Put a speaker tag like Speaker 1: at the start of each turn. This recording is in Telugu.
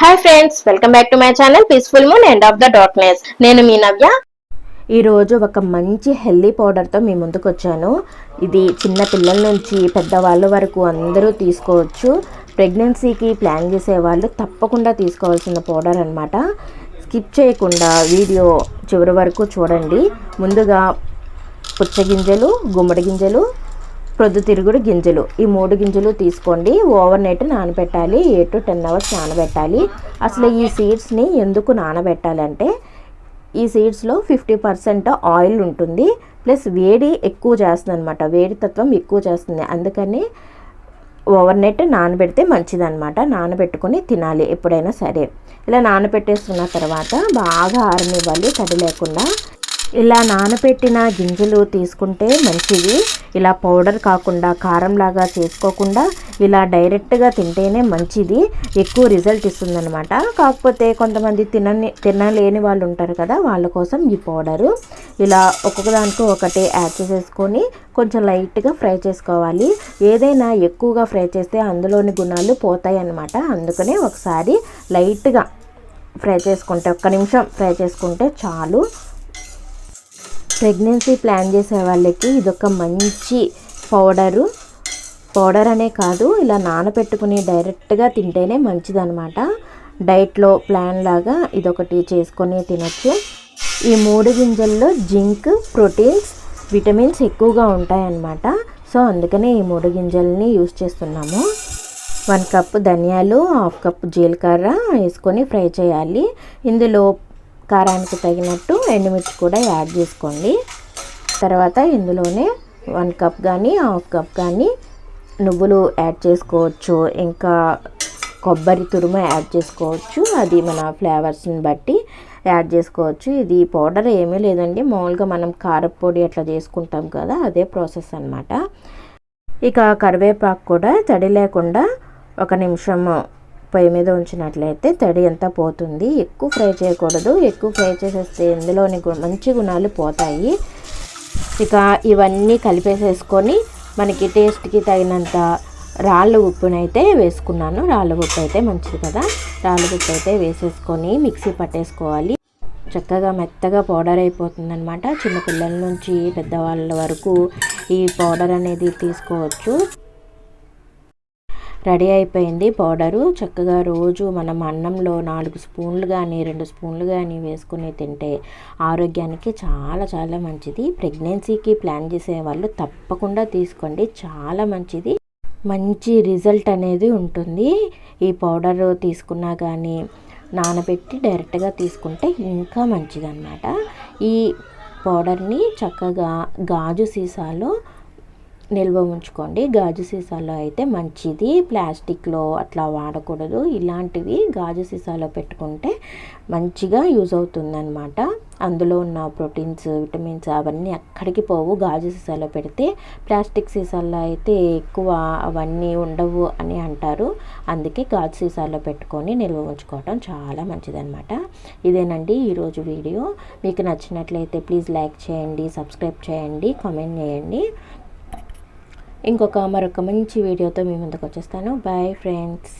Speaker 1: Hi friends welcome back to my channel peaceful moon end of the darkness నేను మీ నవ్య. ఈరోజు ఒక మంచి హెల్దీ పౌడర్తో మీ ముందుకు వచ్చాను. ఇది చిన్న పిల్లల నుంచి పెద్దవాళ్ళ వరకు అందరూ తీసుకోవచ్చు. ప్రెగ్నెన్సీకి ప్లాన్ చేసే వాళ్ళు తప్పకుండా తీసుకోవాల్సిన పౌడర్ అనమాట స్కిప్ చేయకుండా వీడియో చివరి వరకు చూడండి. ముందుగా పుచ్చగింజలు గుమ్మడి గింజలు ప్రొద్దుతిరుగుడు గింజలు. ఈ మూడు గింజలు తీసుకోండి. ఓవర్ నైట్ నానబెట్టాలి. ఎయిట్ టు టెన్ అవర్స్ నానబెట్టాలి. అసలు ఈ సీడ్స్ని ఎందుకు నానబెట్టాలంటే ఈ సీడ్స్లో ఫిఫ్టీ పర్సెంట్ ఆయిల్ ఉంటుంది. ప్లస్ వేడి ఎక్కువ చేస్తుంది అనమాట వేడి తత్వం ఎక్కువ చేస్తుంది. అందుకని ఓవర్ నైట్ నానబెడితే మంచిదన్నమాట. నానబెట్టుకొని తినాలి ఎప్పుడైనా సరే. ఇలా నానబెట్టేసుకున్న తర్వాత బాగా ఆరనివ్వాలి. తడి లేకుండా ఇలా నానబెట్టిన గింజలు తీసుకుంటే మంచిది. ఇలా పౌడర్ కాకుండా కారంలాగా చేసుకోకుండా ఇలా డైరెక్ట్గా తింటేనే మంచిది. ఎక్కువ రిజల్ట్ ఇస్తుందన్నమాట. కాకపోతే కొంతమంది తినని తినలేని వాళ్ళు ఉంటారు కదా వాళ్ళ కోసం ఈ పౌడరు. ఇలా ఒక్కొక్క దానికి ఒకటి యాడ్ చేసేసుకొని కొంచెం లైట్గా ఫ్రై చేసుకోవాలి. ఏదైనా ఎక్కువగా ఫ్రై చేస్తే అందులోని గుణాలు పోతాయి అన్నమాట. అందుకనే ఒకసారి లైట్గా ఫ్రై చేసుకుంటే ఒక్క నిమిషం ఫ్రై చేసుకుంటే చాలు. ప్రెగ్నెన్సీ ప్లాన్ చేసే వాళ్ళకి ఇదొక మంచి పౌడరు. పౌడర్ అనే కాదు ఇలా నానబెట్టుకుని డైరెక్ట్గా తింటేనే మంచిదనమాట డైట్లో ప్లాన్ లాగా ఇదొకటి చేసుకొని తినచ్చు. ఈ మూడు గింజల్లో జింక్ ప్రోటీన్స్ విటమిన్స్ ఎక్కువగా ఉంటాయన్నమాట. సో అందుకనే ఈ మూడు గింజల్ని యూస్ చేస్తున్నాము. వన్ కప్ ధనియాలు హాఫ్ కప్ జీలకర్ర వేసుకొని ఫ్రై చేయాలి. ఇందులో కారానికి తగినట్టు ఎండుమిర్చి కూడా యాడ్ చేసుకోండి. తర్వాత ఇందులోనే వన్ కప్ కానీ హాఫ్ కప్ కానీ నువ్వులు యాడ్ చేసుకోవచ్చు. ఇంకా కొబ్బరి తురుము యాడ్ చేసుకోవచ్చు. అది మన ఫ్లేవర్స్ని బట్టి యాడ్ చేసుకోవచ్చు. ఇది పౌడర్ ఏమీ లేదండి. మామూలుగా మనం కారపొడి అట్లా చేసుకుంటాం కదా అదే ప్రాసెస్ అనమాట ఇక కరివేపాకు కూడా తడి లేకుండా ఒక నిమిషం పొయ్యి మీద ఉంచినట్లయితే తడి అంతా పోతుంది. ఎక్కువ ఫ్రై చేయకూడదు. ఎక్కువ ఫ్రై చేసేస్తే ఇందులోని మంచి గుణాలు పోతాయి. ఇక ఇవన్నీ కలిపేసేసుకొని మనకి టేస్ట్కి తగినంత రాళ్ళ ఉప్పునైతే వేసుకున్నాను. రాళ్ళ ఉప్పు అయితే మంచిది కదా. రాళ్ళ ఉప్పు అయితే వేసేసుకొని మిక్సీ పట్టేసుకోవాలి. చక్కగా మెత్తగా పౌడర్ అయిపోతుందనమాట చిన్నపిల్లల నుంచి పెద్దవాళ్ళ వరకు ఈ పౌడర్ అనేది తీసుకోవచ్చు. రెడీ అయిపోయింది పౌడరు. చక్కగా రోజు మనం అన్నంలో నాలుగు స్పూన్లు కానీ రెండు స్పూన్లు కానీ వేసుకుని తింటే ఆరోగ్యానికి చాలా చాలా మంచిది. ప్రెగ్నెన్సీకి ప్లాన్ చేసే వాళ్ళు తప్పకుండా తీసుకోండి. చాలా మంచిది. మంచి రిజల్ట్ అనేది ఉంటుంది. ఈ పౌడర్ తీసుకున్నా కానీ నానబెట్టి డైరెక్ట్గా తీసుకుంటే ఇంకా మంచిదన్నమాట. ఈ పౌడర్ని చక్కగా గాజు సీసాలో నిల్వ ఉంచుకోండి. గాజు సీసాలో అయితే మంచిది. ప్లాస్టిక్లో అట్లా వాడకూడదు. ఇలాంటివి గాజు సీసాలో పెట్టుకుంటే మంచిగా యూజ్ అవుతుందన్నమాట. అందులో ఉన్న ప్రోటీన్స్ విటమిన్స్ అవన్నీ అక్కడికి పోవు. గాజు సీసాలో పెడితే ప్లాస్టిక్ సీసాల్లో అయితే ఎక్కువ అవన్నీ ఉండవు అని అంటారు. అందుకే గాజు సీసాలో పెట్టుకొని నిల్వ ఉంచుకోవటం చాలా మంచిదన్నమాట. ఇదేనండి ఈరోజు వీడియో. మీకు నచ్చినట్లయితే ప్లీజ్ లైక్ చేయండి సబ్స్క్రైబ్ చేయండి కామెంట్ చేయండి. ఇంకొక మరొక మంచి వీడియోతో మీ ముందుకు వచ్చేస్తాను. Bye friends